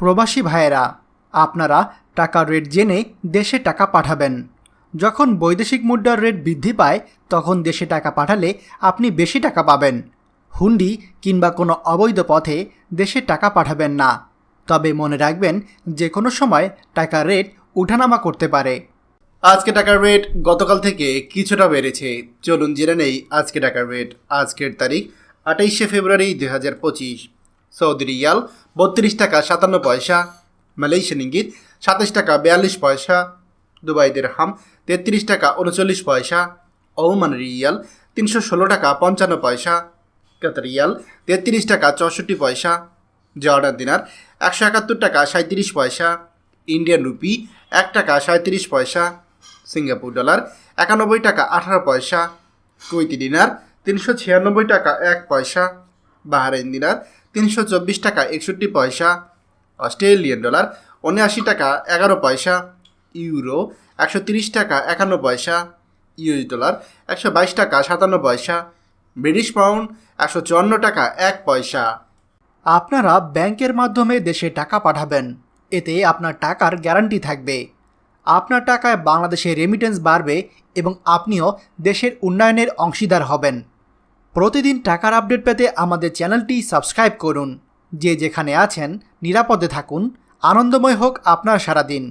প্রবাসী ভাইয়েরা, আপনারা টাকার রেট জেনে দেশে টাকা পাঠাবেন। যখন বৈদেশিক মুদ্রার রেট বৃদ্ধি পায়, তখন দেশে টাকা পাঠালে আপনি বেশি টাকা পাবেন। হুন্ডি কিংবা কোনো অবৈধ পথে দেশে টাকা পাঠাবেন না। তবে মনে রাখবেন যে কোনো সময় টাকার রেট উঠানামা করতে পারে। আজকে টাকার রেট গতকাল থেকে কিছুটা বেড়েছে। চলুন জেনে নেই আজকে টাকার রেট। আজকের তারিখ আঠাইশে ফেব্রুয়ারি দুই হাজার পঁচিশ। সৌদি রিয়াল, বত্রিশ টাকা সাতান্ন পয়সা, মালয়েশিয়ান ইঙ্গিত, সাতাশ টাকা বিয়াল্লিশ পয়সা, দুবাই হাম তেত্রিশ টাকা উনচল্লিশ পয়সা, ওমান রিয়াল, তিনশো ষোলো টাকা পঞ্চান্ন পয়সা, কাতার রিয়াল, তেত্রিশ টাকা চৌষট্টি পয়সা, জর্ডান দিনার, একশো একাত্তর টাকা সাঁত্রিশ পয়সা, ইন্ডিয়ান রুপি, এক টাকা সাঁত্রিশ পয়সা, সিঙ্গাপুর ডলার, একানব্বই টাকা আঠারো পয়সা কুইতি দিনার, তিনশো ছিয়ানব্বই টাকা এক পয়সা, বাহারাইন দিনার তিনশো চব্বিশ টাকা একষট্টি পয়সা, অস্ট্রেলিয়ান ডলার উনআশি টাকা এগারো পয়সা, ইউরো একশো তিরিশ টাকা একান্ন পয়সা, ইউএস ডলার একশো বাইশ টাকা সাতান্ন পয়সা, ব্রিটিশ পাউন্ড একশো চুয়ান্ন টাকা এক পয়সা। আপনারা ব্যাংকের মাধ্যমে দেশে টাকা পাঠাবেন, এতে আপনার টাকার গ্যারান্টি থাকবে। আপনার টাকায় বাংলাদেশে রেমিটেন্স বাড়বে এবং আপনিও দেশের উন্নয়নের অংশীদার হবেন। প্রতিদিন টাকার আপডেট পেতে আমাদের চ্যানেলটি সাবস্ক্রাইব করুন। যে যেখানে আছেন, নিরাপদে থাকুন। আনন্দময় হোক আপনার সারাদিন।